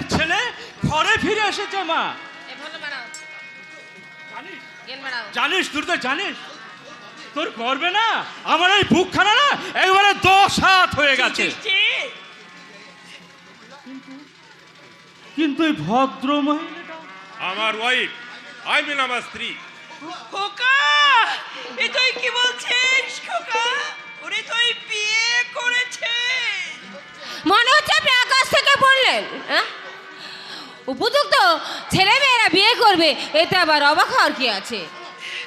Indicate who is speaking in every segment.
Speaker 1: ঘরের ছেলে ঘরে ফিরে এসেছে মা।
Speaker 2: এ ভালো বাড়াও।
Speaker 1: জানিস তুই তো জানিস। তোর করবে না? আমার এই বুকখানা না একবারে দশ হাত হয়ে গেছে। কিন্তু এই ভদ্র মহিলাটা
Speaker 3: আমার ওয়াইফ আই মিন আমার স্ত্রী।
Speaker 4: খোকা এ তুই কি বলছিস খোকা?
Speaker 2: উপযুক্ত ছেলে মেয়েরা বিয়ে করবে এতে আবার অবাক হওয়ার কি আছে?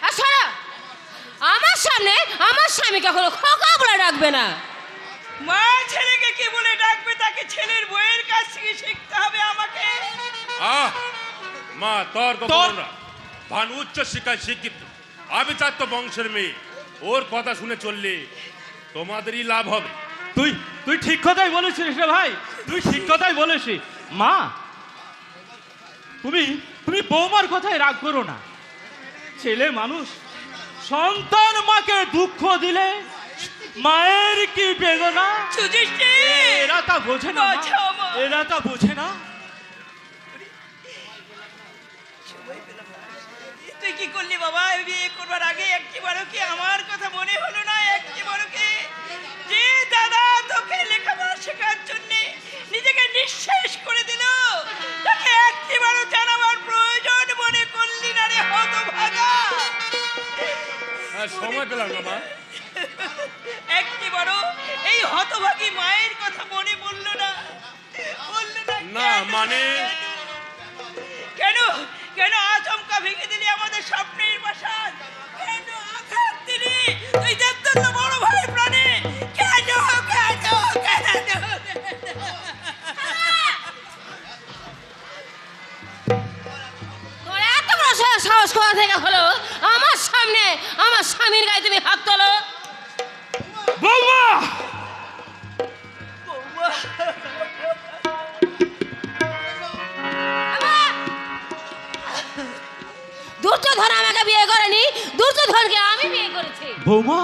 Speaker 2: আর শোনো আমার সামনে আমার স্বামী কখনো খোকা বলে ডাকবে না।
Speaker 4: মা ছেলেকে কি বলে ডাকবে? তাকে ছেলের বইয়ের কাছ থেকে শিখতে হবে আমাকে।
Speaker 3: আহ মা তোর তো না। ভান উচ্চ শিক্ষায় শিক্ষিত। আমি চার তো বংশের মেয়ে। ওর কথা শুনে চললে তোমাদেরই লাভ হবে।
Speaker 1: তুই তুই ঠিক কথাই বলেছিস রে ভাই। তুই ঠিক কথাই বলেছিস। মা তুমি তুমি বৌমার কথায় রাগ করো না। ছেলে মানুষ সন্তান মাকে দুঃখ দিলে মায়ের কি বেদনা? এরা তা বোঝে না। এরা তা বোঝে না।
Speaker 4: তুই কি করলি বাবা? বিয়ে করবার আগে একটিবারও কি আমার কথা মনে হলো না? একটিবারও কি? যে দাদা তোকে লেখাপড়া শেখার জন্য নিজেকে নিঃশেষ করে দিল। তাকে একটিবারও জানাবার প্রয়োজন মনে করলি না রে হতভাগা।
Speaker 3: হ্যাঁ সময় পেলাম না মা।
Speaker 4: একটিবারও এই হতভাগী মায়ের কথা মনে পড়ল না। বলল না
Speaker 3: না, মানে?
Speaker 4: কেন কেন আচমকা ভেঙে দিলি আমাদের স্বপ্নের বাসা?
Speaker 2: সাহস কোথা থেকে হলো? আমার সামনে আমার স্বামীর গায়ে তুমি হাত তোলো।
Speaker 1: বৌমা!
Speaker 4: বৌমা,
Speaker 2: দুর্যোধন আমাকে বিয়ে করেনি। দুর্যোধনকে আমি বিয়ে করেছি।
Speaker 1: বৌমা!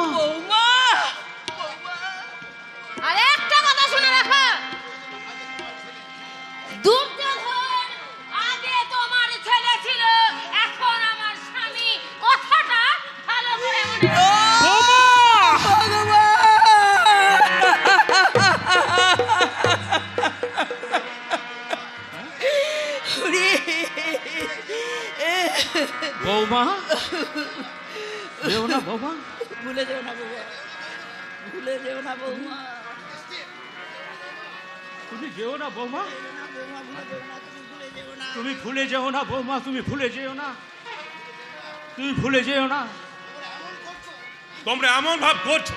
Speaker 4: বৌমা?
Speaker 1: যেও না বৌমা।
Speaker 4: ভুলে যেও না বৌমা। ভুলে যেও না বৌমা।
Speaker 1: তুমি যেও না বৌমা।
Speaker 4: তুমি ভুলে যেও না।
Speaker 1: বৌমা তুমি ভুলে যেও না। তুমি ভুলে যেও না।
Speaker 3: তোমরা এমন ভাব করছ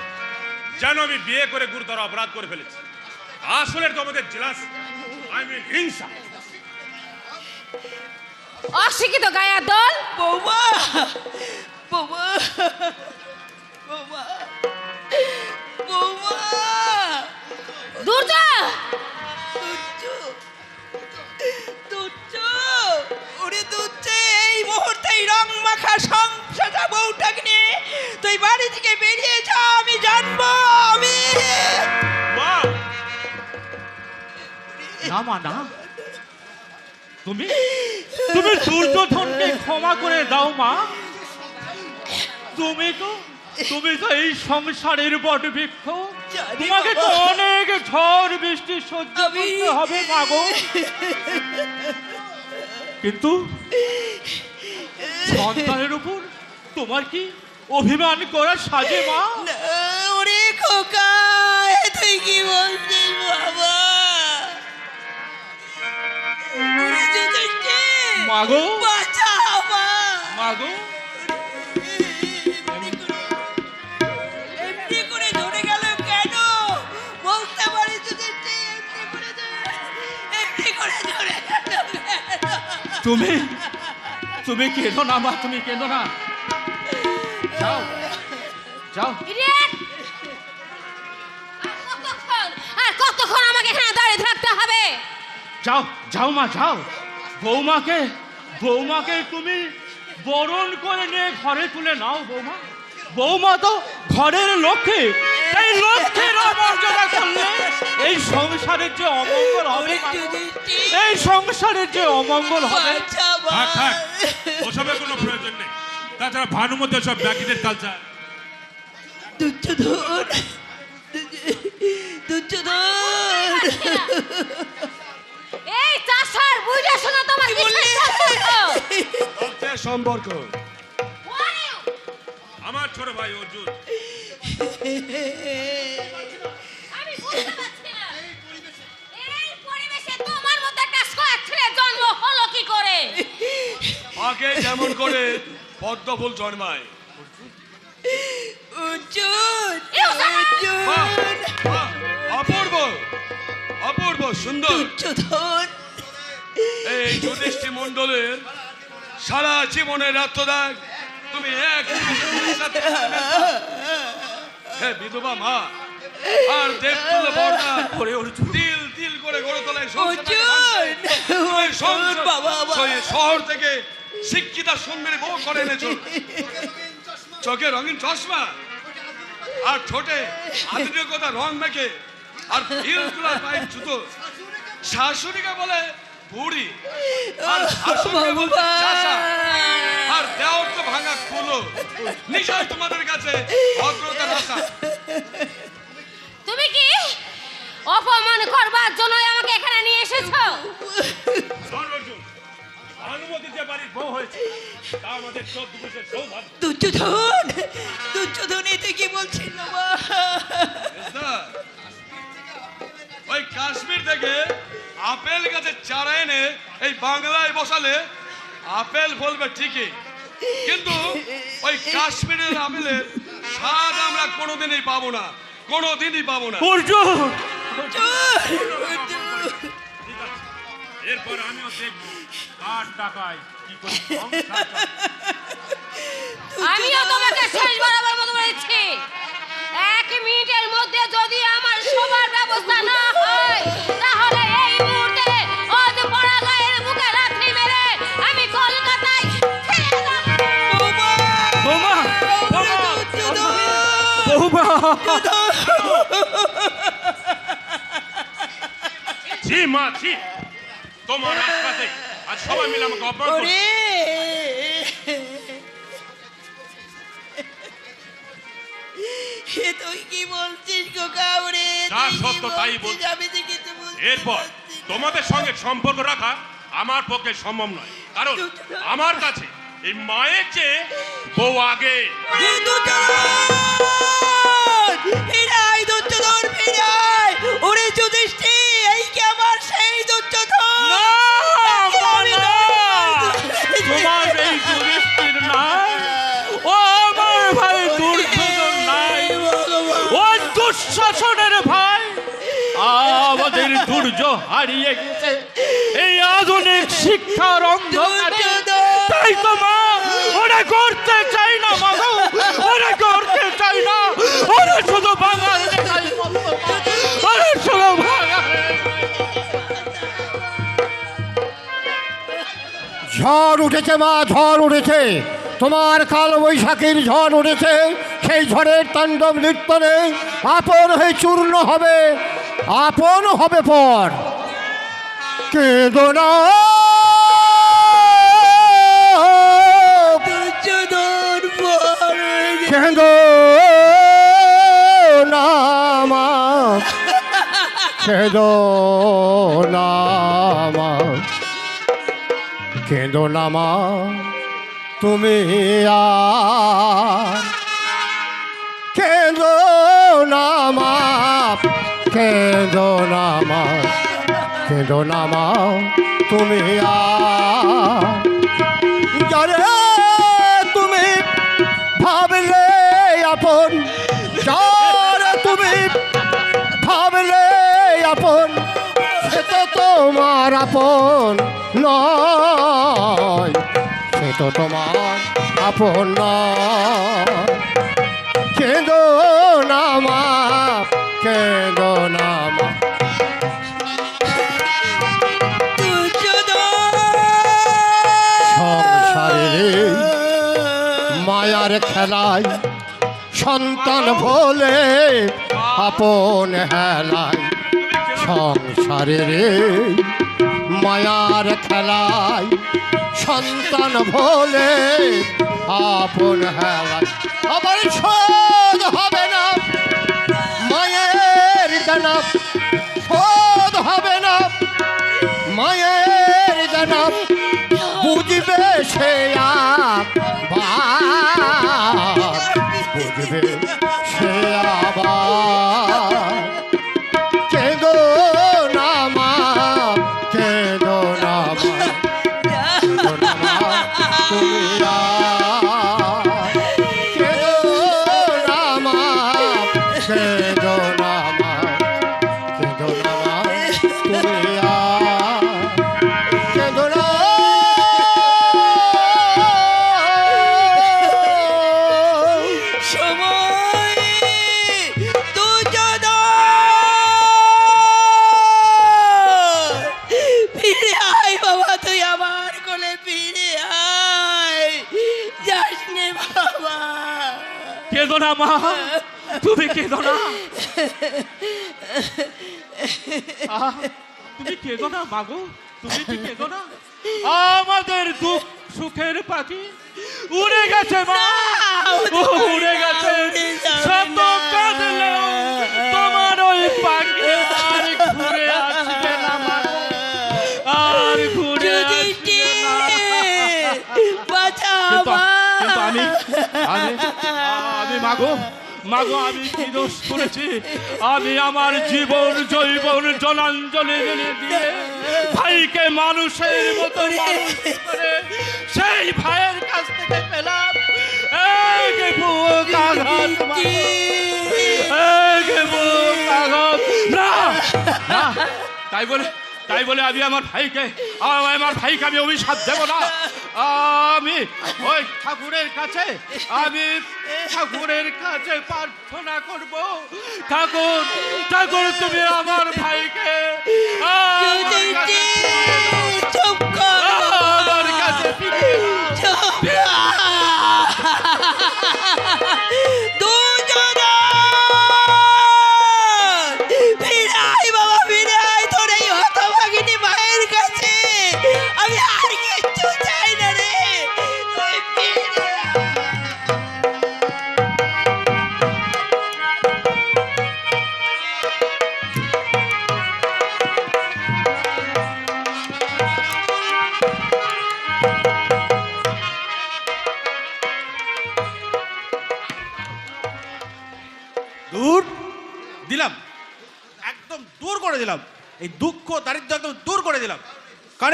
Speaker 3: যেন আমি বিয়ে করে গুরুতর অপরাধ করে ফেলেছি। আসলে তোমাদের জেলাস আই মিন হিংসা।
Speaker 2: অশিক্ষিত গায়ের দল।
Speaker 4: বৌমা বৌমা বৌমা বৌমা। এই মুহূর্তে রং মাখা সংসাটা বউটাকে নিয়ে তুই বাড়ি থেকে বেরিয়ে যা আমি জানব আমি।
Speaker 3: মা।
Speaker 1: না মা না। তুমি? তুমি দুর্যোধনকে ক্ষমা করে দাও মা। তুমি তো তুমি তো এই সংসারের বট বৃক্ষ। তোমাকে তো অনেক ঝড় বৃষ্টি সহ্য করতে হবে মাগো কিন্তু সন্তানের উপর তোমার কি অভিমান করা সাজে মা?
Speaker 4: ওরে খোকা তুই কি বলছিস?
Speaker 1: মাগো।
Speaker 4: বাঁচাও মা।
Speaker 1: মাগো।
Speaker 4: এমনি করে- ধরে গেল কেন? বলতে পারি যুধিষ্ঠির, এমনি করে এমনি করে ধরে
Speaker 1: তুমি তুমি কেঁদো না মা তুমি কেঁদো না। যাও যাও।
Speaker 2: ইডিয়েট! আর কতক্ষণ? আর কতক্ষণ আমাকে এখানে দাঁড়িয়ে থাকতে হবে?
Speaker 1: যাও যাও মা যাও। বৌমাকে বৌমাকে তুমি বরণ করে নিয়ে ঘরে তুলে নাও বৌমা বৌমা তো ঘরের লক্ষ্মী তাই লক্ষ্যের অমর্যাদা করলে এই সংসারের যে অমঙ্গল হবে এই সংসারের যে অমঙ্গল হবে
Speaker 4: বাঁচা
Speaker 3: থাক থাক ওসবের কোনো প্রয়োজন নেই তাছাড়া ভানুমতি সব ব্যাকিদের কালচার
Speaker 4: দুর্যোধন দুর্যোধন
Speaker 2: চাষার বুঝে শোনা তোমার
Speaker 4: কি বললি?
Speaker 5: রক্তের সম্পর্ক।
Speaker 3: আমার ছোট ভাই অর্জুন।
Speaker 2: আমি বুঝতে পারছি না। এই পরিবেশে তোমার মতো একটা স্কয়ার ছেলে জন্ম হলো কি করে?
Speaker 5: আগে যেমন করে পদ্ম ফুল জন্মায়।
Speaker 4: অর্জুন
Speaker 2: এও
Speaker 5: বাহ, বাহ, অপূর্ব অপূর্ব সুন্দর।
Speaker 4: দুর্যোধন
Speaker 5: এই যুধিষ্ঠি মণ্ডলের সারা জীবনের আত্মদাগ তুমি এক নিমিষে সাথে হে বিধবা মা আর বর্ণা
Speaker 1: অর্জুন
Speaker 5: তিল তিল করে গড়ে তোলায়
Speaker 4: অর্জুন! অর্জুন বাবা বাবা।
Speaker 5: শহর থেকে শিক্ষিতা সুন্দরী বউ করে এনেছো। চোখে রঙিন চশমা আর ঠোঁটে আধুনিকতা রং মেখে আর হিল তোলার পায়ে জুতো। শাশুড়িকে বলে বুড়ি। আর চাষা দেওয়ার তো ভাঙা খুলো নিশ্চয় তোমাদের কাছে ভদ্রতার আশা
Speaker 2: তুমি কি অপমান করবার জন্য আমাকে এখানে নিয়ে এসেছ?
Speaker 3: ভানুমতি যে বাড়ির বউ হয়েছে তা আমাদের চোদ্দ পুরুষের সৌভাগ্য।
Speaker 4: দুর্যোধন দুর্যোধন এতে কি বলছিল মা
Speaker 5: ওই কাশ্মীর থেকে আপেল গাছের চারা এনে এই বাংলায় বসালে আপেল ফলবে ঠিকই। কিন্তু ওই কাশ্মীরের আপেলের স্বাদ আমরা কোনোদিনই পাবো না কোনোদিনই পাবো না।
Speaker 1: অর্জুন
Speaker 3: এরপর আমিও দেখব কার টাকায় কি করে
Speaker 2: আমিও তোমাকে শেষ বরাবর মতো বলেছি। এক মিনিটের মধ্যে যদি আমার সবার ব্যবস্থা না
Speaker 3: ছি মা ছি তোমার আশপাশে আর সবাই মিলে আমাকে অপমান
Speaker 4: তুই কি বলছিস
Speaker 3: যা সত্য তাই বল। এরপর তোমাদের সঙ্গে সম্পর্ক রাখা আমার পক্ষে সম্ভব নয়। কারণ আমার কাছে এই মায়ের চেয়ে বউ আগে!
Speaker 4: ফিরাই দুর্যোধন ফিরাই। ওরে যুধিষ্ঠি এই কি আমার সেই দুর্যোধন?
Speaker 1: না,
Speaker 4: একে আমি
Speaker 1: না,
Speaker 4: নই।
Speaker 1: তোমার এই যুধিষ্ঠির নাই। ও আমার ভাই দুর্যোধন নাই। ও দুঃশাসনের ভাই আমাদের দুর্য হারিয়ে গেছে। এই আধুনিক শিক্ষার অন্ধকারে! তাই তো মা ওরা করতে চাই না মা
Speaker 6: ঝড় উঠেছে মা, ঝড় উঠেছে। তোমার কাল বৈশাখীর ঝড় উঠেছে, সেই ঝড়ের তাণ্ডব নৃত্যনে আপন হয়ে চূর্ণ হবে, আপন হবে পর। কেদনা কেঁদ নামা কেঁদ নামা কেঁদ নামা তুমি কেঁদ নামা কেঁদ নামা কেঁদ নামা তুমি আর তুমি ভাবলে আপন তুমি ভাবলে আপন, সে তো তোমার আপন। নয়, সে তো তোমার আপন কেঁদো নামা কেঁদো সংসারে মায়ার খেলায় সন্তান ভোলে আপন হেলায়। সংসারের এই মায়ার খেলায় সন্তান ভোলে আপন হেলায়। আবার শোধ হবে না, মায়ের জানা শোধ হবে না, মায়ের জানা বুঝবে সে আবার কেঁদো না মা। তুমি কেঁদো না তুমি কেঁদো না
Speaker 1: মাগো তুমি কি কেঁদো না আমাদের দুঃখ সুখের পাখি উড়ে গেছে মা। উড়ে গেছে। শত কাঁদলেও আমি আমি মাগো মাগো আমি কি দোষ করেছি। আমি আমার জীবন জৈবন জলাঞ্জলি জেলে দিয়ে ভাইকে মানুষের মতো মানুষ করে সেই ভাইয়ের কাছ থেকে পেলাম এক বুক আঘাত মাগো, এক বুক আঘাত না না তাই বলে তাই বলে আমি আমার ভাইকে আমার ভাইকে আমি অভিশাপ দেব না। আমি ওই ঠাকুরের কাছে, আমি ঠাকুরের কাছে প্রার্থনা করব। ঠাকুর ঠাকুর, তুমি আমার ভাইকে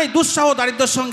Speaker 7: এই দুঃসাহ দারিদ্রের সঙ্গে